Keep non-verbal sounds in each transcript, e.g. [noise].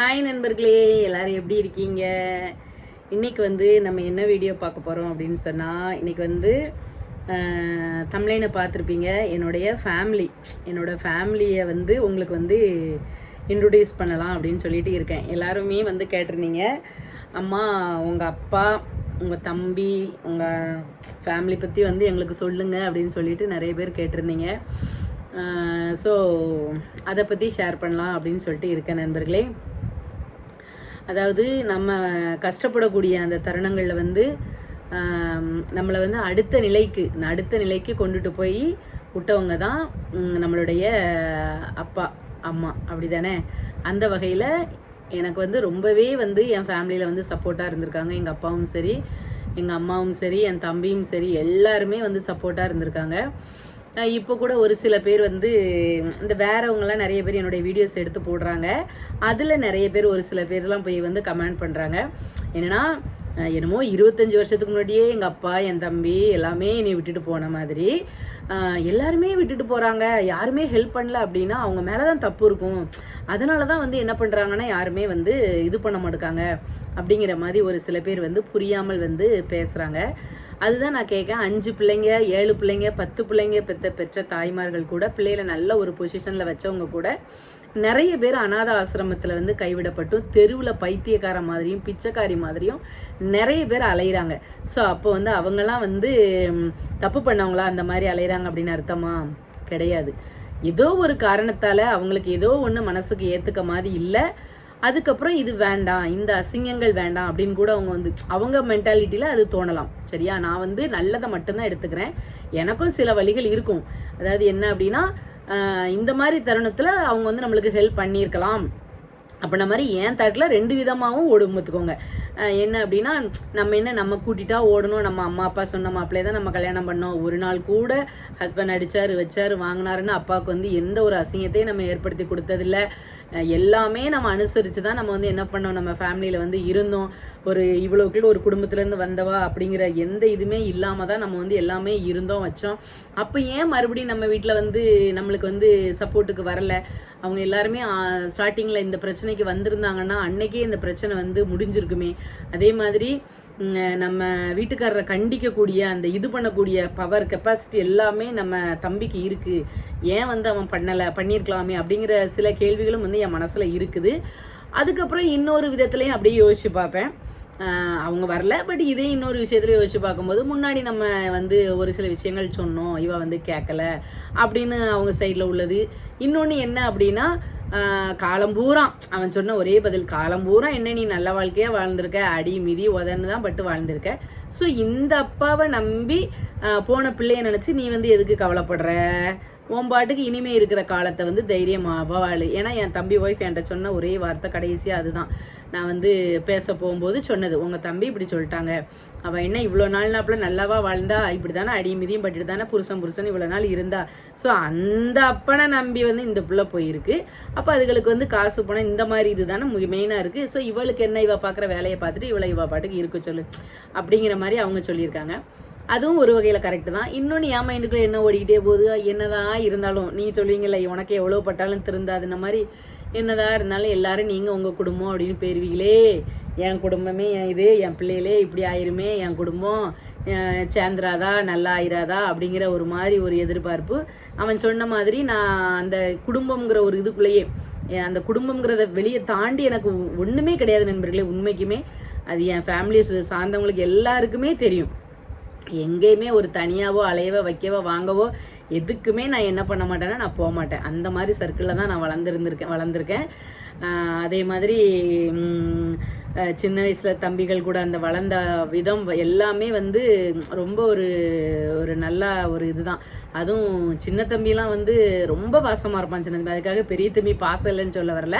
Hi நண்பர்களே. எல்லாரும் எப்படி இருக்கீங்க? இன்னைக்கு வந்து நம்ம என்ன வீடியோ பார்க்க போகிறோம் அப்படின்னு சொன்னால் இன்னைக்கு வந்து தமிழைனை பார்த்துருப்பீங்க. என்னுடைய ஃபேமிலி என்னோட ஃபேமிலியை வந்து உங்களுக்கு வந்து இன்ட்ரொடியூஸ் பண்ணலாம் அப்படின்னு சொல்லிட்டு இருக்கேன். எல்லாருமே வந்து கேட்டிருந்தீங்க. அம்மா உங்கள் அப்பா உங்கள் தம்பி உங்கள் ஃபேமிலி பற்றி வந்து எங்களுக்கு சொல்லுங்கள் அப்படின்னு சொல்லிட்டு நிறைய பேர் கேட்டிருந்தீங்க. ஸோ அதை பற்றி ஷேர் பண்ணலாம் அப்படின்னு சொல்லிட்டு இருக்கேன் நண்பர்களே. அதாவது நம்ம கஷ்டப்படக்கூடிய அந்த தருணங்களில் வந்து நம்மளை வந்து அடுத்த நிலைக்கு அடுத்த நிலைக்கு கொண்டுட்டு போய் விட்டவங்க தான் நம்மளுடைய அப்பா அம்மா. அப்படி தானே அந்த வகையில் எனக்கு வந்து ரொம்பவே வந்து என் ஃபேமிலியில் வந்து சப்போர்ட்டாக இருந்திருக்காங்க. எங்கள் அப்பாவும் சரி எங்கள் அம்மாவும் சரி என் தம்பியும் சரி எல்லாருமே வந்து சப்போர்ட்டாக இருந்திருக்காங்க. இப்போ கூட ஒரு சில பேர் வந்து இந்த வேறவங்கலாம் நிறைய பேர் என்னுடைய வீடியோஸ் எடுத்து போடுறாங்க. அதில் நிறைய பேர் ஒரு சில பேர்லாம் போய் வந்து கமெண்ட் பண்ணுறாங்க என்னன்னா என்னமோ இருபத்தஞ்சி வருஷத்துக்கு முன்னாடியே எங்கள் அப்பா என் தம்பி எல்லாமே என்னை விட்டுட்டு போன மாதிரி. எல்லாருமே விட்டுட்டு போகிறாங்க யாருமே ஹெல்ப் பண்ணல அப்படின்னா அவங்க மேலே தான் தப்பு இருக்கும். அதனால தான் வந்து என்ன பண்ணுறாங்கன்னா யாருமே வந்து இது பண்ண மாட்டுக்காங்க. அப்படிங்கிற மாதிரி ஒரு சில பேர் வந்து புரியாமல் வந்து பேசுகிறாங்க அதுதான் நான் கேட்கேன் அஞ்சு பிள்ளைங்க ஏழு பிள்ளைங்க பத்து பிள்ளைங்க பெற்ற பெற்ற தாய்மார்கள் கூட பிள்ளைகளை நல்ல ஒரு பொசிஷனில் வச்சவங்க கூட நிறைய பேர் அனாத ஆசிரமத்தில் வந்து கைவிடப்பட்டும் தெருவில் பைத்தியக்கார மாதிரியும் பிச்சைக்காரி மாதிரியும் நிறைய பேர் அலையிறாங்க. ஸோ அப்போ வந்து அவங்கெல்லாம் வந்து தப்பு பண்ணவங்களா அந்த மாதிரி அலையிறாங்க அப்படின்னு அர்த்தமா? கிடையாது. ஏதோ ஒரு காரணத்தால் அவங்களுக்கு ஏதோ ஒன்று மனசுக்கு ஏற்றுக்க மாதிரி இல்லை. அதுக்கப்புறம் இது வேண்டாம் இந்த அசிங்கங்கள் வேண்டாம் அப்படின்னு கூட அவங்க வந்து அவங்க மென்டாலிட்டியில் அது தோணலாம். சரியா? நான் வந்து நல்லதை மட்டும்தான் எடுத்துக்கிறேன். எனக்கும் சில வழிகள் இருக்கும். அதாவது என்ன அப்படின்னா இந்த மாதிரி தருணத்தில் அவங்க வந்து நம்மளுக்கு ஹெல்ப் பண்ணியிருக்கலாம். அப்படின்ன மாதிரி என் தட்டில் ரெண்டு விதமாகவும் ஓடும் பார்த்துக்கோங்க என்ன அப்படின்னா நம்ம என்ன நம்ம கூட்டிட்டா ஓடணும் நம்ம அம்மா அப்பா சொன்ன மாப்பிள்ளையே தான் நம்ம கல்யாணம் பண்ணோம். ஒரு நாள் கூட ஹஸ்பண்ட் அடித்தார் வச்சார் வாங்கினாருன்னு அப்பாவுக்கு வந்து எந்த ஒரு அசிங்கத்தையும் நம்ம ஏற்படுத்தி கொடுத்ததில்ல. எல்லாமே நம்ம அனுசரித்து தான் நம்ம வந்து என்ன பண்ணோம் நம்ம ஃபேமிலியில் வந்து இருந்தோம். ஒரு இவ்வளோக்குள்ள ஒரு குடும்பத்துலேருந்து வந்தவா அப்படிங்கிற எந்த இதுவுமே இல்லாமல் தான் நம்ம வந்து எல்லாமே இருந்தோம் வச்சோம். அப்போ ஏன் மறுபடியும் நம்ம வீட்டில் வந்து நம்மளுக்கு வந்து சப்போர்ட்டுக்கு வரலை? அவங்க எல்லாருமே ஸ்டார்டிங்கில் இந்த பிரச்சனைக்கு வந்திருந்தாங்கன்னா அன்னைக்கே இந்த பிரச்சனை வந்து முடிஞ்சிருக்குமே. அதே மாதிரி நம்ம வீட்டுக்காரரை கண்டிக்கக்கூடிய அந்த இது பண்ணக்கூடிய பவர் கெப்பாசிட்டி எல்லாமே நம்ம தம்பிக்கு இருக்குது ஏன் வந்து அவன் பண்ணலை பண்ணியிருக்கலாமே அப்படிங்கிற சில கேள்விகளும் வந்து என் மனசில் இருக்குது. அதுக்கப்புறம் இன்னொரு விதத்துலையும் அப்படியே யோசிச்சு பார்ப்பேன். அவங்க வரல. பட் இதே இன்னொரு விஷயத்துல யோசிச்சு பார்க்கும்போது முன்னாடி நம்ம வந்து ஒரு சில விஷயங்கள் சொன்னோம் இவ வந்து கேட்கல அப்படின்னு அவங்க சைடில் உள்ளது. இன்னொன்று என்ன அப்படின்னா காலம் பூரா அவன் சொன்ன ஒரே பதில் காலம் பூரா என்ன நீ நல்ல வாழ்க்கையா வாழ்ந்திருக்க? அடி மிதி உதன்னு தான் பட்டு வாழ்ந்திருக்க. ஸோ இந்த அப்பாவை நம்பி போன பிள்ளைய நினச்சி நீ வந்து எதுக்கு கவலைப்படுற? உன் பாட்டுக்கு இனிமே இருக்கிற காலத்தை வந்து தைரியமாக வாழு ஏன்னா என் தம்பி ஒய்ஃப் என்கிட்ட சொன்ன ஒரே வார்த்தை கடைசியாக அதுதான். நான் வந்து பேச போகும்போது சொன்னது உங்கள் தம்பி இப்படி சொல்லிட்டாங்க. அவள் என்ன இவ்வளோ நாள் நாப்பில் நல்லாவா வாழ்ந்தா? இப்படி தானே அடியும் மிதியும் பட்டுட்டு தானே புருஷன் புருஷன் இவ்வளோ நாள் இருந்தா? ஸோ அந்த அப்பனை நம்பி வந்து இந்த பிள்ளை போயிருக்கு. அப்போ அதுகளுக்கு வந்து காசு பணம் இந்த மாதிரி இது தானே மெயினாக இருக்குது ஸோ இவளுக்கு என்ன இவள் பார்க்குற வேலையை பார்த்துட்டு இவளை இவள் பாட்டுக்கு இருக்க சொல்லு. அப்படிங்கிற மாதிரி அவங்க சொல்லியிருக்காங்க. அதுவும் ஒரு வகையில் கரெக்டு தான். இன்னொன்று என் மைண்டுக்குள்ள என்ன ஓடிக்கிட்டே போகுது? என்னதான் இருந்தாலும் நீங்கள் சொல்லுவீங்கல்ல உனக்கு எவ்வளோ பட்டாலும் திருந்தாதுன்ன மாதிரி என்னதான் இருந்தாலும் எல்லாரும் நீங்கள் உங்கள் குடும்பம் அப்படின்னு பேருவீங்களே. என் குடும்பமே என் இது என் பிள்ளைகளே இப்படி ஆயிருமே என் குடும்பம் சேர்ந்துராதா நல்லா ஆயிராதா அப்படிங்கிற ஒரு மாதிரி ஒரு எதிர்பார்ப்பு. அவன் சொன்ன மாதிரி நான் அந்த குடும்பம்ங்கிற ஒரு இதுக்குள்ளேயே அந்த குடும்பம்ங்கிறத வெளியே தாண்டி எனக்கு ஒன்றுமே கிடையாது நண்பர்களே உண்மைக்குமே. அது என் ஃபேமிலி சார்ந்தவங்களுக்கு எல்லாருக்குமே தெரியும். எங்கேயுமே ஒரு தனியாவோ அலையவோ வைக்கவோ வாங்கவோ எதுக்குமே நான் என்ன பண்ண மாட்டேன்னா நான் போக மாட்டேன். அந்த மாதிரி சர்க்கிளில் தான் நான் வளர்ந்துருந்துருக்கேன் வளர்ந்துருக்கேன். அதே மாதிரி சின்ன வயசில் தம்பிகள் கூட அந்த வளர்ந்த விதம் எல்லாமே வந்து ரொம்ப ஒரு ஒரு நல்ல ஒரு இதுதான். அதுவும் சின்ன தம்பிலாம் வந்து ரொம்ப பாசமாக இருப்பான் சின்ன தம்பி. அதுக்காக பெரிய தம்பி பாசம் இல்லைன்னு சொல்ல வரல.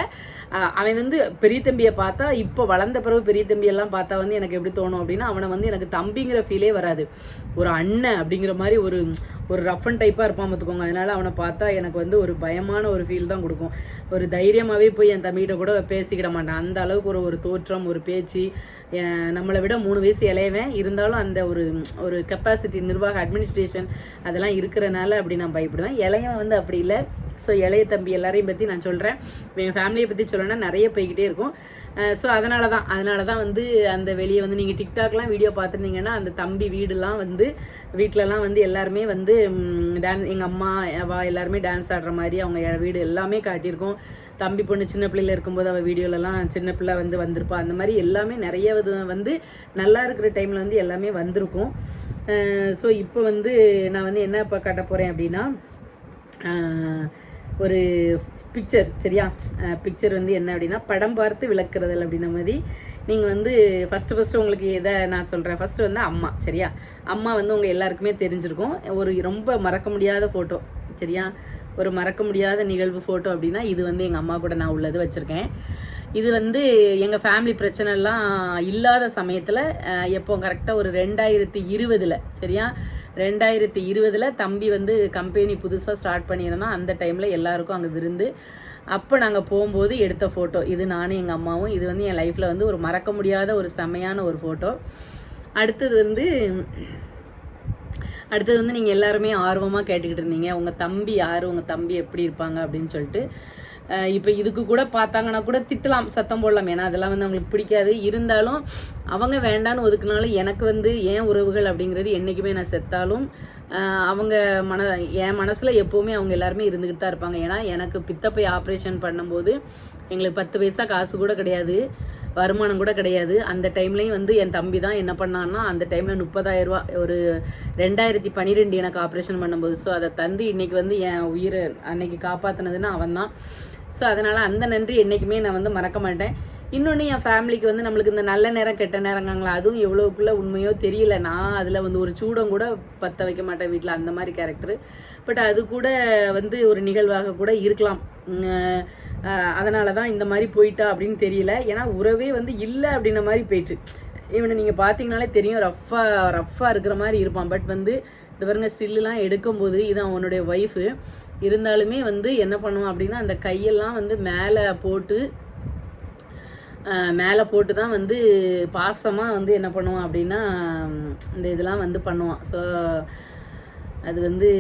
அவன் வந்து பெரிய தம்பியை பார்த்தா இப்போ வளர்ந்த பிறகு பெரிய தம்பியெல்லாம் பார்த்தா வந்து எனக்கு எப்படி தோணும் அப்படின்னா அவனை வந்து எனக்கு தம்பிங்கிற ஃபீலே வராது. ஒரு அண்ணன் அப்படிங்கிற மாதிரி ஒரு ஒரு ரஃப் அண்ட் டைப்பாக இருப்பான் பார்த்துக்கோங்க. அதனால அவனை பார்த்தா எனக்கு வந்து ஒரு பயமான ஒரு ஃபீல் தான் கொடுக்கும். ஒரு தைரியமாகவே போய் என் தம்பிகிட்ட கூட பேசிக்கிட மாட்டேன். அந்த அளவுக்கு ஒரு ஒரு தோற்றம் ஒரு பேச்சு நம்மளை விட மூணு வயசு இளையவன். இருந்தாலும் அந்த ஒரு ஒரு கெப்பாசிட்டி நிர்வாக அட்மினிஸ்ட்ரேஷன் அதெல்லாம் இருக்கிறனால அப்படி நான் பயப்படுவேன். இளையவன் வந்து அப்படி இல்லை. ஸோ இளைய தம்பி எல்லாரையும் பற்றி நான் சொல்கிறேன் என் ஃபேமிலியை பற்றி சொல்லணும்னா நிறைய போய்கிட்டே இருக்கும். ஸோ அதனால தான் அதனால தான் வந்து அந்த வெளியே வந்து நீங்கள் டிக்டாக்லாம் வீடியோ பார்த்துருந்தீங்கன்னா அந்த தம்பி வீடுலாம் வந்து வீட்டிலலாம் வந்து எல்லாருமே வந்து டான்ஸ் எங்கள் அம்மா அவா எல்லாருமே டான்ஸ் ஆடுற மாதிரி அவங்க வீடு எல்லாமே காட்டியிருக்கோம். தம்பி பொண்ணு சின்ன பிள்ளையில இருக்கும்போது அவள் வீடியோலலாம் சின்ன பிள்ளை வந்து வந்திருப்பா. அந்த மாதிரி எல்லாமே நிறைய இது வந்து நல்லா இருக்கிற டைமில் வந்து எல்லாமே வந்திருக்கும். ஸோ இப்போ வந்து நான் வந்து என்ன இப்போ காட்ட போகிறேன் அப்படின்னா ஒரு பிக்சர் சரியா? பிக்சர் வந்து என்ன அப்படின்னா படம் பார்த்து விளக்குறதல் அப்படின்ன மாதிரி. நீங்கள் வந்து ஃபஸ்ட்டு ஃபஸ்ட்டு உங்களுக்கு எதை நான் சொல்கிறேன் ஃபஸ்ட்டு வந்து அம்மா சரியா? அம்மா வந்து உங்கள் எல்லாருக்குமே தெரிஞ்சிருக்கும். ஒரு ரொம்ப மறக்க முடியாத ஃபோட்டோ சரியா? ஒரு மறக்க முடியாத நிகழ்வு ஃபோட்டோ அப்படின்னா இது வந்து எங்கள் அம்மா கூட நான் உள்ளது வச்சுருக்கேன். இது வந்து எங்கள் ஃபேமிலி பிரச்சனைலாம் இல்லாத சமயத்தில் எப்போ கரெக்டாக ஒரு ரெண்டாயிரத்தி இருபதில் சரியா? ரெண்டாயிரத்தி இருபதில் தம்பி வந்து கம்பெனி புதுசாக ஸ்டார்ட் பண்ணியிருந்தோம் அந்த டைமில் எல்லாருக்கும் அங்கே விருந்து. அப்போ நாங்கள் போகும்போது எடுத்த ஃபோட்டோ இது நானும் எங்கள் அம்மாவும் இது வந்து என் லைஃப்பில் வந்து ஒரு மறக்க முடியாத ஒரு செமையான ஒரு ஃபோட்டோ அடுத்தது வந்து அடுத்தது வந்து நீங்கள் எல்லாருமே ஆர்வமாக கேட்டுக்கிட்டு இருந்தீங்க. உங்கள் தம்பி யார்? உங்கள் தம்பி எப்படி இருப்பாங்க? அப்படின்னு சொல்லிட்டு. இப்போ இதுக்கு கூட பார்த்தாங்கன்னா கூட திட்டலாம் சத்தம் போடலாம். ஏன்னா அதெல்லாம் வந்து அவங்களுக்கு பிடிக்காது. இருந்தாலும் அவங்க வேண்டான்னு ஒதுக்குனாலும் எனக்கு வந்து ஏன் உறவுகள் அப்படிங்கிறது என்றைக்குமே நான் செத்தாலும் அவங்க மன என் மனசில் எப்போவுமே அவங்க எல்லாருமே இருந்துக்கிட்டு தான் இருப்பாங்க. ஏன்னா எனக்கு பித்தப்பை ஆப்ரேஷன் பண்ணும்போது எங்களுக்கு பத்து பைசா காசு கூட கிடையாது. வருமானம் கூட கிடையாது. அந்த டைம்லேயும் வந்து என் தம்பி தான் என்ன பண்ணான்னா அந்த டைமில் முப்பதாயிரரூபா ஒரு ரெண்டாயிரத்தி பன்னிரெண்டு எனக்கு ஆப்ரேஷன் பண்ணும்போது. ஸோ அதை தந்து இன்றைக்கி வந்து என் உயிரை அன்னைக்கு காப்பாற்றினதுன்னா அவன் தான். ஸோ அதனால் அந்த நன்றி என்றைக்குமே நான் வந்து மறக்க மாட்டேன். இன்னொன்று என் ஃபேமிலிக்கு வந்து நம்மளுக்கு இந்த நல்ல நேரம் கெட்ட நேரங்களா அதுவும் எவ்வளோக்குள்ளே உண்மையோ தெரியல. நான் அதில் வந்து ஒரு சூடம் கூட பற்ற வைக்க மாட்டேன் வீட்டில் அந்த மாதிரி கேரக்டரு பட் அது கூட வந்து ஒரு நிகழ்வாக கூட இருக்கலாம். அதனால தான் இந்த மாதிரி போயிட்டா அப்படின்னு தெரியல. ஏன்னா உறவே வந்து இல்லை அப்படின்ன மாதிரி போயிட்டு. இவனை நீங்கள் பார்த்தீங்கனாலே தெரியும் ரஃப்பாக ரஃப்பாக இருக்கிற மாதிரி இருப்பான். பட் வந்து இது பாருங்க ஸ்டில்லாம் எடுக்கும்போது இது அவனுடைய ஒய்ஃபு இருந்தாலுமே வந்து என்ன பண்ணுவான் அப்படின்னா அந்த கையெல்லாம் வந்து மேலே போட்டு மேலே போட்டு தான் வந்து பாசமாக வந்து என்ன பண்ணுவான் அப்படின்னா இந்த இதெல்லாம் வந்து பண்ணுவான். ஸோ அது வந்து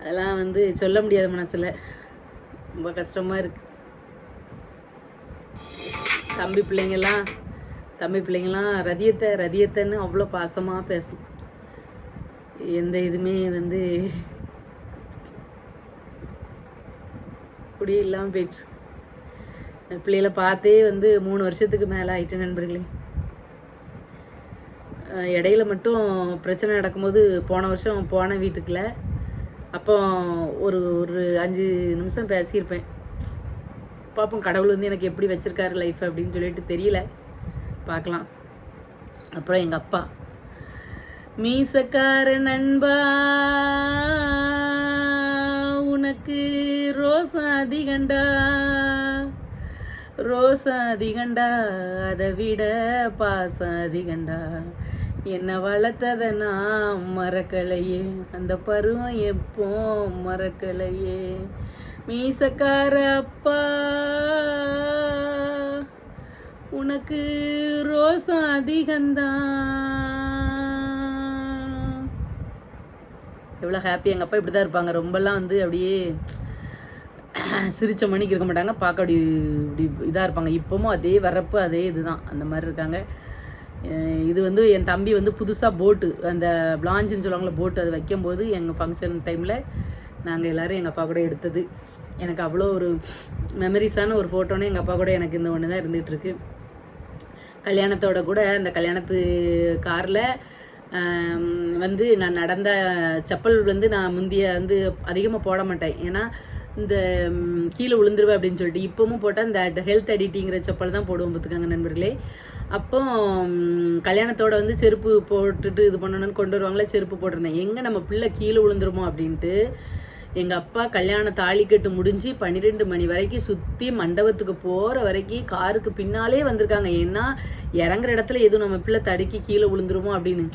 அதெல்லாம் வந்து சொல்ல முடியாத மனசில். ரொம்ப கஷ்டமாக இருக்கு. தம்பி பிள்ளைங்கள்லாம் தம்பி பிள்ளைங்கள்லாம் ரதியத்தை ரதியத்தைன்னு அவ்வளோ பாசமாக பேசும். எந்த இதுவுமே வந்து அப்படியே இல்லாமல் போயிட்டு பிள்ளைகளை பார்த்தே வந்து மூணு வருஷத்துக்கு மேலே ஆயிட்டு நண்பர்களே. இடையில மட்டும் பிரச்சனை நடக்கும்போது போன வருஷம் போன வீட்டுக்குள்ள அப்போ ஒரு ஒரு அஞ்சு நிமிஷம் பேசியிருப்பேன். பார்ப்போம் கடவுள் வந்து எனக்கு எப்படி வச்சிருக்காரு லைஃப் அப்படின்னு சொல்லிட்டு தெரியல. பார்க்கலாம். அப்புறம் எங்கள் அப்பா. மீசக்கார நண்பா உனக்கு ரோசா அதிகண்டா? ரோசா அதிகண்டா அதை விட பாசம் அதிகண்டா? என்னை வளர்த்தத நான் மறக்கலையே அந்த பருவம் எப்போ மறக்கலையே. மீசக்கார அப்பா உனக்கு ரோசம் அதிகந்தான் எவ்வளோ ஹாப்பி எங்கள் அப்பா இப்படி தான் இருப்பாங்க. ரொம்பலாம் வந்து அப்படியே [clears throat] சிரித்த மணிக்கு இருக்க மாட்டாங்க. பார்க்க அப்படி இப்படி இதாக இருப்பாங்க. இப்போவும் அதே வரப்பு அதே இதுதான். அந்த மாதிரி இருக்காங்க. இது வந்து என் தம்பி வந்து புதுசாக போட்டு அந்த பிளாஞ்சுன்னு சொல்லுவாங்களே போட்டு அது வைக்கும்போது எங்கள் ஃபங்க்ஷன் டைமில் நாங்கள் எல்லோரும் எங்கள் அப்பா கூட எடுத்தது. எனக்கு அவ்வளோ ஒரு மெமரிஸான ஒரு ஃபோட்டோன்னு எங்கள் அப்பா கூட எனக்கு இந்த ஒன்று தான் இருந்துகிட்ருக்கு கல்யாணத்தோட கூட அந்த கல்யாணத்து காரில் வந்து நான் நடந்த செப்பல் வந்து நான் முந்திய வந்து அதிகமாக போட மாட்டேன். ஏன்னா இந்த கீழே விழுந்துருவேன் அப்படின்னு சொல்லிட்டு இப்போவும் போட்டால் இந்த ஹெல்த் அடிட்டிங்கிற செப்பல் தான் போடுவோம் பார்த்துக்காங்க நண்பர்களே. அப்போ கல்யாணத்தோட வந்து செருப்பு போட்டுட்டு இது பண்ணணும்னு கொண்டு வருவாங்களே செருப்பு போட்டிருந்தேன். எங்கே நம்ம பிள்ளை கீழே விழுந்துருமோ அப்படின்ட்டு எங்கள் அப்பா கல்யாண தாலிக்கட்டு முடிஞ்சு பன்னிரெண்டு மணி வரைக்கும் சுற்றி மண்டபத்துக்கு போகிற வரைக்கும் காருக்கு பின்னாலே வந்திருக்காங்க. ஏன்னா இறங்குற இடத்துல எதுவும் நம்ம பிள்ளை தடுக்கி கீழே விழுந்துருமோ அப்படின்னு.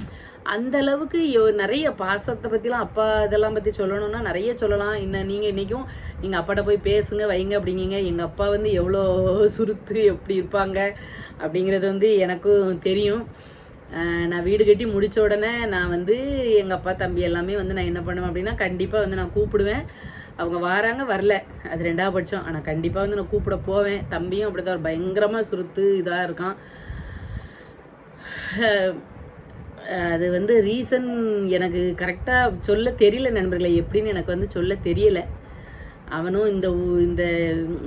அந்த அளவுக்கு நிறைய பாசத்தை பற்றிலாம் அப்பா இதெல்லாம் பற்றி சொல்லணும்னா நிறைய சொல்லலாம். இன்னும் நீங்கள் இன்றைக்கும் நீங்கள் அப்பாட்ட போய் பேசுங்க வைங்க அப்படிங்கிங்க. எங்கள் அப்பா வந்து எவ்வளோ சுருத்து எப்படி இருப்பாங்க அப்படிங்கிறது வந்து எனக்கும் தெரியும். நான் வீடு கட்டி முடித்த உடனே நான் வந்து எங்கள் அப்பா தம்பி எல்லாமே வந்து நான் என்ன பண்ணுவேன் அப்படின்னா கண்டிப்பாக வந்து நான் கூப்பிடுவேன். அவங்க வராங்க வரல. அது ரெண்டாவது பட்சம் ஆனால் கண்டிப்பாக வந்து நான் கூப்பிட போவேன். தம்பியும் அப்படி தான் பயங்கரமாக சுருத்து இதாக இருக்கான். அது வந்து ரீசன் எனக்கு கரெக்டாக சொல்ல தெரியல நண்பர்களை. எப்படின்னு எனக்கு வந்து சொல்ல தெரியல. அவனும் இந்த இந்த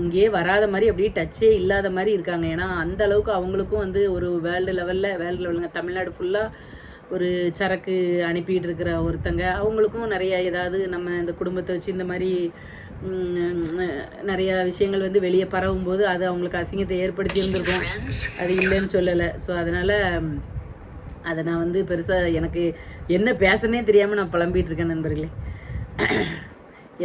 இங்கேயே வராத மாதிரி அப்படியே டச்சே இல்லாத மாதிரி இருக்காங்க. ஏன்னா அந்த அளவுக்கு அவங்களுக்கும் வந்து ஒரு வேர்ல்டு லெவலில் வேர்ல்டு லெவலுங்க தமிழ்நாடு ஃபுல்லாக ஒரு சரக்கு அனுப்பிட்டு இருக்கிற ஒருத்தங்க. அவங்களுக்கும் நிறையா ஏதாவது நம்ம இந்த குடும்பத்தை வச்சு இந்த மாதிரி நிறையா விஷயங்கள் வந்து வெளியே பரவும் போது அது அவங்களுக்கு அசிங்கத்தை ஏற்படுத்தி இருந்திருக்கும். அது இல்லைன்னு சொல்லலை. ஸோ அதனால் அதை நான் வந்து பெருசாக எனக்கு என்ன பேசுனே தெரியாமல் நான் புலம்பிகிட்டு இருக்கேன் நண்பர்களே.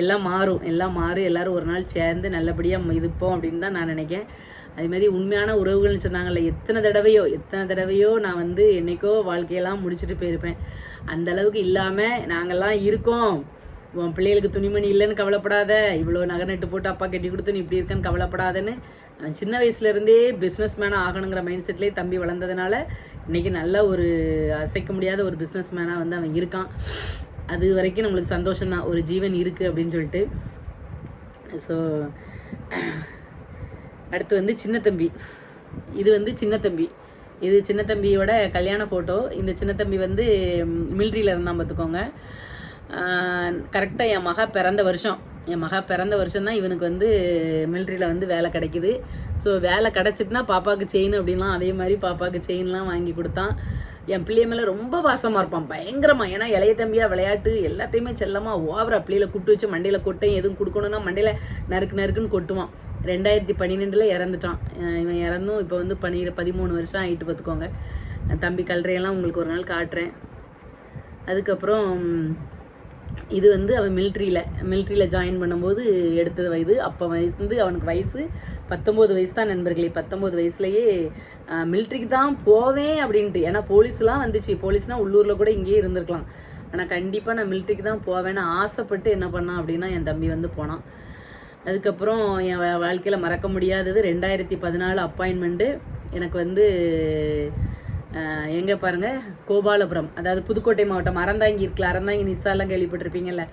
எல்லாம் மாறும் எல்லாம் மாறும் எல்லாரும் ஒரு நாள் சேர்ந்து நல்லபடியாக இதுப்போம் அப்படின்னு தான் நான் நினைக்கிறேன். அதே மாதிரி உண்மையான உறவுகள்னு சொன்னாங்கல்ல எத்தனை தடவையோ எத்தனை தடவையோ நான் வந்து என்னைக்கோ வாழ்க்கையெல்லாம் முடிச்சுட்டு போயிருப்பேன். அந்த அளவுக்கு இல்லாமல் நாங்கள்லாம் இருக்கோம். உன் பிள்ளைகளுக்கு துணிமணி இல்லைன்னு கவலைப்படாத இவ்வளோ நகை நட்டு போட்டு அப்பா கட்டி கொடுத்து நீ இப்படி இருக்கன்னு கவலைப்படாதன்னு அவன் சின்ன வயசுலேருந்தே பிஸ்னஸ் மேனாக ஆகணுங்கிற மைண்ட் செட்லேயே தம்பி வளர்ந்ததுனால இன்னைக்கு நல்ல ஒரு அசைக்க முடியாத ஒரு பிஸ்னஸ் மேனாக வந்து அவன் இருக்கான். அது வரைக்கும் நம்மளுக்கு சந்தோஷம்தான். ஒரு ஜீவன் இருக்குது அப்படின்னு சொல்லிட்டு. ஸோ அடுத்து வந்து சின்ன தம்பி. இது வந்து சின்ன தம்பி. இது சின்ன தம்பியோட கல்யாண ஃபோட்டோ இந்த சின்ன தம்பி வந்து மில்ட்ரியில் இருந்தான் பார்த்துக்கோங்க கரெக்டாக என் மகா பிறந்த வருஷம். என் மகா பிறந்த வருஷம் தான் இவனுக்கு வந்து மிலிட்ரியில் வந்து வேலை கிடைக்குது. ஸோ வேலை கிடச்சிட்டுனா பாப்பாவுக்கு செயின் அப்படின்லாம் அதே மாதிரி பாப்பாவுக்கு செயின்லாம் வாங்கி கொடுத்தான். என் பிள்ளைய மேலே ரொம்ப பாசமாக இருப்பான் பயங்கரமாக ஏன்னா இளைய தம்பியாக விளையாட்டு எல்லாத்தையுமே செல்லமாக ஓவரா பிள்ளையில குட்டு வச்சு மண்டையில் கொட்டையும் எதுவும் கொடுக்கணும்னா மண்டையில் நறுக்கு நறுக்குன்னு கொட்டுவான். ரெண்டாயிரத்தி பன்னிரெண்டில் இறந்துட்டான். இவன் இறந்தும் இப்போ வந்து பன்னிர பதிமூணு வருஷம் ஆகிட்டு பார்த்துக்கோங்க தம்பி கல்றையெல்லாம் உங்களுக்கு ஒரு நாள் காட்டுறேன். அதுக்கப்புறம் இது வந்து அவன் மிலிட்ரியில் மிலிட்ரியில் ஜாயின் பண்ணும்போது எடுத்தது வயது. அப்போ வயசு வந்து அவனுக்கு வயசு பத்தொம்போது வயசு தான் நண்பர்களே. பத்தொம்போது வயசுலேயே மிலிட்ரிக்கு தான் போவேன் அப்படின்ட்டு. ஏன்னா போலீஸ்லாம் வந்துச்சு. போலீஸ்னால் உள்ளூரில் கூட இங்கேயே இருந்திருக்கலாம். ஆனால் கண்டிப்பாக நான் மிலிட்ரிக்கு தான் போவேன்னு ஆசைப்பட்டு என்ன பண்ணான் அப்படின்னா என் தம்பி வந்து போனான். அதுக்கப்புறம் என் வாழ்க்கையில் மறக்க முடியாதது ரெண்டாயிரத்தி பதினாலு அப்பாயின்மெண்ட்டு எனக்கு வந்து எங்கே பாருங்கள் கோபாலபுரம். அதாவது புதுக்கோட்டை மாவட்டம். அறந்தாங்கி இருக்குல்ல அறந்தாங்கி நிசாலாம் கேள்விப்பட்டிருப்பீங்கல்ல.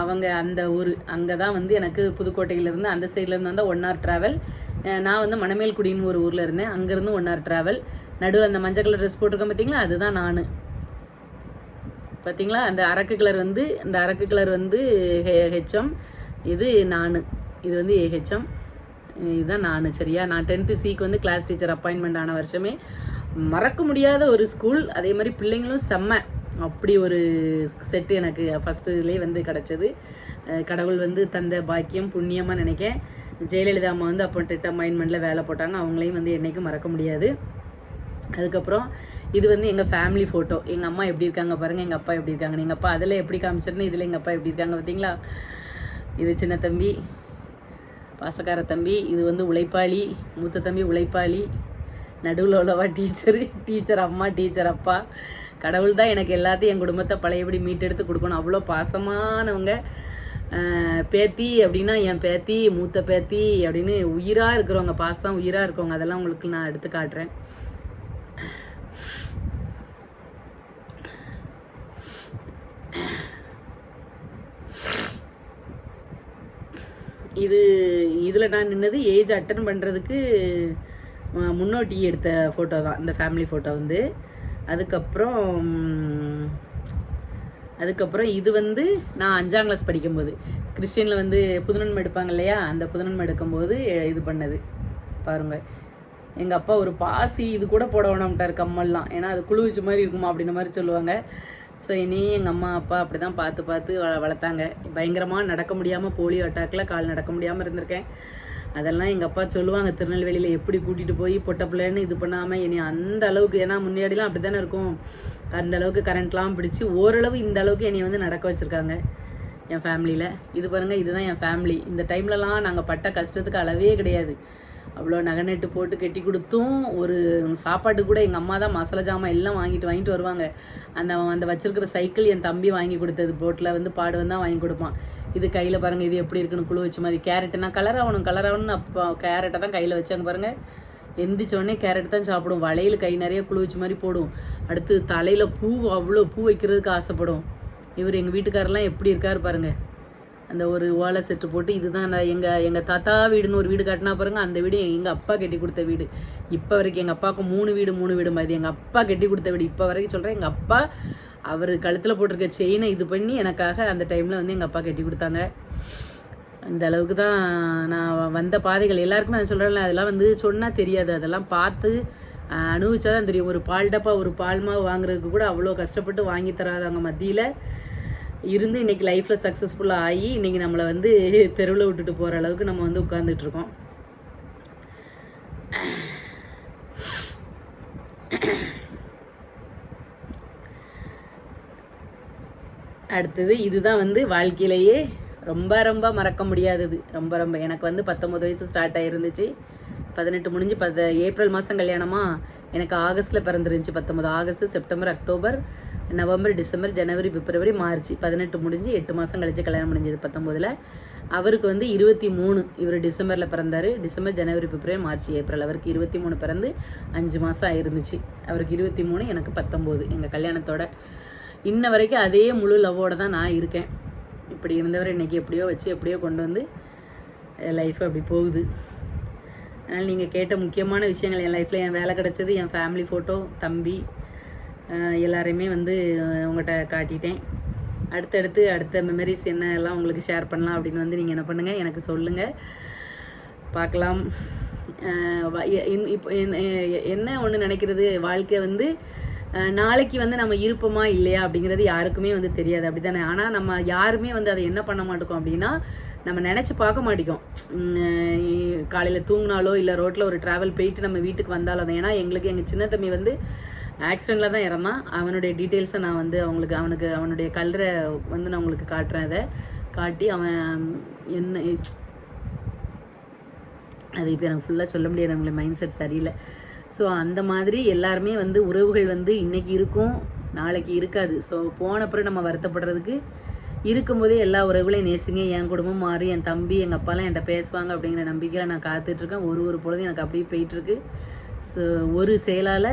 அவங்க அந்த ஊர். அங்கே தான் வந்து எனக்கு புதுக்கோட்டையிலேருந்து அந்த சைட்லேருந்து வந்தால் ஒன் ஹவர் ட்ராவல் நான் வந்து மணமேல்குடின்னு ஒரு ஊரில் இருந்தேன். அங்கேருந்து ஒன் ஹவர் ட்ராவல் நடுவில் அந்த மஞ்சள் கலர் ட்ரெஸ் போட்டிருக்கேன் பார்த்தீங்களா அதுதான் நான். பார்த்தீங்களா அந்த அரக்கு கலர் வந்து இந்த அரக்கு கலர் வந்து ஹெச்எம். இது நான். இது வந்து ஏஹெச்எம் இதுதான் நான். சரியா? நான் டென்த்து சிக்கு வந்து கிளாஸ் டீச்சர் அப்பாயின்மெண்ட் ஆன வருஷமே. மறக்க முடியாத ஒரு ஸ்கூல் அதே மாதிரி பிள்ளைங்களும் செம்ம. அப்படி ஒரு செட்டு எனக்கு ஃபஸ்ட்டு இதுலேயே வந்து கிடச்சது. கடவுள் வந்து தந்த பாக்கியம் புண்ணியமாக நினைக்கேன். ஜெயலலிதா அம்மா வந்து அப்போ டெட் அப்பாயின்மெண்ட்டில் வேலை போட்டாங்க. அவங்களையும் வந்து என்றைக்கும் மறக்க முடியாது. அதுக்கப்புறம் இது வந்து எங்கள் ஃபேமிலி ஃபோட்டோ எங்கள் அம்மா எப்படி இருக்காங்க பாருங்கள் எங்கள் அப்பா எப்படி இருக்காங்க எங்கள் அப்பா அதில் எப்படி காமிச்சிருந்தேன் இதில் எங்கள் அப்பா எப்படி இருக்காங்க பார்த்தீங்களா? இது சின்ன தம்பி பாசக்கார தம்பி இது வந்து உழைப்பாளி மூத்த தம்பி உழைப்பாளி நடுவில் உள்ளவா டீச்சரு டீச்சர் அம்மா டீச்சர் அப்பா. கடவுள் தான் எனக்கு எல்லாத்தையும் என் குடும்பத்தை பழையபடி மீட்டெடுத்து கொடுக்கணும். அவ்வளோ பாசமானவங்க. பேத்தி அப்படின்னா என் பேத்தி மூத்த பேத்தி அப்படின்னு உயிராக இருக்கிறவங்க பாசம் உயிராக இருக்கிறவங்க அதெல்லாம் உங்களுக்கு நான் எடுத்து காட்டுறேன். இது இதில் நான் நின்னது ஏஜ் அட்டன் பண்ணுறதுக்கு முன்னோட்டி எடுத்த ஃபோட்டோ தான் இந்த ஃபேமிலி ஃபோட்டோ வந்து. அதுக்கப்புறம் அதுக்கப்புறம் இது வந்து நான் அஞ்சாம் கிளாஸ் படிக்கும்போது கிறிஸ்டியனில் வந்து புதுநன்மை எடுப்பாங்க இல்லையா? அந்த புதுநன்மை எடுக்கும்போது இது பண்ணது. பாருங்கள் எங்கள் அப்பா ஒரு பாசி இது கூட போட வேணாம்ட்டார் கம்மல்லாம். ஏன்னா அது குழுவிச்ச மாதிரி இருக்குமா அப்படின்ற மாதிரி சொல்லுவாங்க. ஸோ இனி எங்கள் அம்மா அப்பா அப்படி தான் பார்த்து பார்த்து வளர்த்தாங்க. பயங்கரமாக நடக்க முடியாமல் போலியோ அட்டாக்கில் கால் நடக்க முடியாமல் இருந்திருக்கேன். அதெல்லாம் எங்கள் அப்பா சொல்லுவாங்க திருநெல்வேலியில் எப்படி கூட்டிகிட்டு போய் பொட்ட பிள்ளைன்னு இது பண்ணாமல் இனி அந்த அளவுக்கு ஏன்னா முன்னாடிலாம் அப்படி தானே இருக்கும். அந்த அளவுக்கு கரண்ட்லாம் பிடிச்சி ஓரளவு இந்த அளவுக்கு என்னை வந்து நடக்க வச்சுருக்காங்க என் ஃபேமிலியில் இது பாருங்கள் இதுதான் என் ஃபேமிலி இந்த டைம்லலாம் நாங்கள் பட்ட கஷ்டத்துக்கு அளவே கிடையாது. அவ்வளோ நகை நட்டு போட்டு கட்டி கொடுத்தும் ஒரு சாப்பாட்டு கூட எங்கள் அம்மா தான் மசாலா ஜாமான் எல்லாம் வாங்கிட்டு வாங்கிட்டு வருவாங்க. அந்த அந்த வச்சுருக்கிற சைக்கிள் என் தம்பி வாங்கி கொடுத்தது. போட்டில் வந்து பாடுவன் தான் வாங்கி கொடுப்பான். இது கையில் பாருங்கள் இது எப்படி இருக்குன்னு குழு வச்ச மாதிரி. கேரட்டு நான் கலர் ஆகணும் கலர் ஆகணும்னு அப்போ கேரட்டை தான் கையில் வச்சாங்க பாருங்கள் எந்திரிச்சோடனே கேரட் தான் சாப்பிடும். வளையல் கை நிறைய குழு வச்ச மாதிரி போடும். அடுத்து தலையில் பூ அவ்வளோ பூ வைக்கிறதுக்கு ஆசைப்படும். இவர் எங்கள் வீட்டுக்காரெல்லாம் எப்படி இருக்கார் பாருங்கள் அந்த ஒரு ஓலை செட்டு போட்டு இதுதான் நான் எங்கள் எங்கள் தாத்தா வீடுன்னு ஒரு வீடு கட்டினா பாருங்கள் அந்த வீடு எங்கள் அப்பா கட்டி கொடுத்த வீடு. இப்போ வரைக்கும் எங்கள் அப்பாவுக்கு மூணு வீடு மூணு வீடு மாதிரி எங்கள் அப்பா கட்டி கொடுத்த வீடு. இப்போ வரைக்கும் சொல்கிறேன் எங்கள் அப்பா அவர் கழுத்தில் போட்டிருக்க செயினை இது பண்ணி எனக்காக அந்த டைமில் வந்து எங்கள் அப்பா கட்டி கொடுத்தாங்க. அந்த அளவுக்கு தான் நான் வந்த பாதைகள். எல்லாருக்குமே நான் சொல்கிறேன்ல அதெல்லாம் வந்து சொன்னால் தெரியாது. அதெல்லாம் பார்த்து அனுபவிச்சா தான் தெரியும். ஒரு பால் டப்பா ஒரு பால் மாவு வாங்குறதுக்கு கூட அவ்வளோ கஷ்டப்பட்டு வாங்கி தராதவங்க மத்தியில் இருந்து இன்னைக்கு லைஃப்பில் சக்ஸஸ்ஃபுல்லாக ஆகி இன்றைக்கி நம்மளை வந்து தெருவில் விட்டுட்டு போகிற அளவுக்கு நம்ம வந்து உட்காந்துட்டு இருக்கோம் அடுத்தது இதுதான் வந்து வாழ்க்கையிலேயே ரொம்ப ரொம்ப மறக்க முடியாதது. ரொம்ப ரொம்ப. எனக்கு வந்து பத்தொம்பது வயசு ஸ்டார்ட் ஆகிருந்துச்சு பதினெட்டு முடிஞ்சு பத ஏப்ரல் மாதம் கல்யாணமா? எனக்கு ஆகஸ்ட்டில் பிறந்துருந்துச்சு பத்தொம்பது August September October November December ஜனவரி பிப்ரவரி மார்ச். பதினெட்டு முடிஞ்சு எட்டு மாதம் கழிச்சு கல்யாணம் முடிஞ்சது பத்தொம்போதில் அவருக்கு வந்து இருபத்தி மூணு. இவர் டிசம்பரில் பிறந்தார். டிசம்பர் ஜனவரி பிப்ரவரி மார்ச் ஏப்ரல். அவருக்கு இருபத்தி மூணு பிறந்து அஞ்சு மாதம் ஆயிருந்துச்சு. அவருக்கு இருபத்தி மூணு எனக்கு பத்தொம்போது எங்கள் கல்யாணத்தோட இன்ன வரைக்கும் அதே முழு லவ்வோடு தான் நான் இருக்கேன். இப்படி இருந்தவர் இன்றைக்கி எப்படியோ வச்சு எப்படியோ கொண்டு வந்து லைஃப் அப்படி போகுது. அதனால் நீங்கள் கேட்ட முக்கியமான விஷயங்கள் என் லைஃப்பில் என் வேலை கிடச்சது என் ஃபேமிலி ஃபோட்டோ தம்பி எல்லாரையுமே வந்து உங்கள்கிட்ட காட்டிட்டேன். அடுத்தடுத்து அடுத்த மெமரிஸ் என்ன எல்லாம் உங்களுக்கு ஷேர் பண்ணலாம் அப்படின்னு வந்து நீங்கள் என்ன பண்ணுங்கள் எனக்கு சொல்லுங்கள் பார்க்கலாம். வ- எ- இன்- இப்போ என்ன- என்ன ஒன்று நினைக்கிறது? வாழ்க்கை வந்து நாளைக்கு வந்து நம்ம இருப்போமா இல்லையா அப்படிங்கிறது யாருக்குமே வந்து தெரியாது அப்படி தானே ஆனால் நம்ம யாருமே வந்து அதை என்ன பண்ண மாட்டோம் அப்படின்னா நம்ம நினச்சி பார்க்க மாட்டோம். காலையில் தூங்கினாலோ இல்லை ரோட்டில் ஒரு ட்ராவல் போயிட்டு நம்ம வீட்டுக்கு வந்தாலும் தான் ஏன்னா எங்களுக்கு எங்கள் சின்ன தம்பி வந்து ஆக்சிடெண்ட்டில் தான் இறந்தான். அவனுடைய டீட்டெயில்ஸை நான் வந்து அவங்களுக்கு அவனுக்கு அவனுடைய கலரை வந்து நான் உங்களுக்கு காட்டுறேன் அதை. காட்டி அவன் என்ன அது இப்போ எனக்கு ஃபுல்லாக சொல்ல முடியாது நம்மளுடைய மைண்ட் செட் சரியில்லை. ஸோ அந்த மாதிரி எல்லாருமே வந்து உறவுகள் வந்து இன்னைக்கு இருக்கும் நாளைக்கு இருக்காது. ஸோ போனப்புறம் நம்ம வருத்தப்படுறதுக்கு இருக்கும்போதே எல்லா உறவுகளையும் நேசிங்க. என் குடும்பம் மாறி என் தம்பி எங்கள் அப்பாலாம் என்கிட்ட பேசுவாங்க அப்படிங்கிற நம்பிக்கையில் நான் காத்துட்ருக்கேன் ஒரு ஒரு பொழுதும் எனக்கு அப்படியே போயிட்டுருக்கு ஸோ ஒரு செயலால்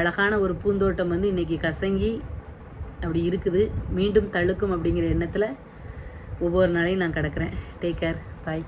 அழகான ஒரு பூந்தோட்டம் வந்து இன்னைக்கு கசங்கி அப்படி இருக்குது. மீண்டும் தழுக்கும் அப்படிங்கிற எண்ணத்தில் ஒவ்வொரு நாளையும் நான் கிடக்கிறேன். Take care bye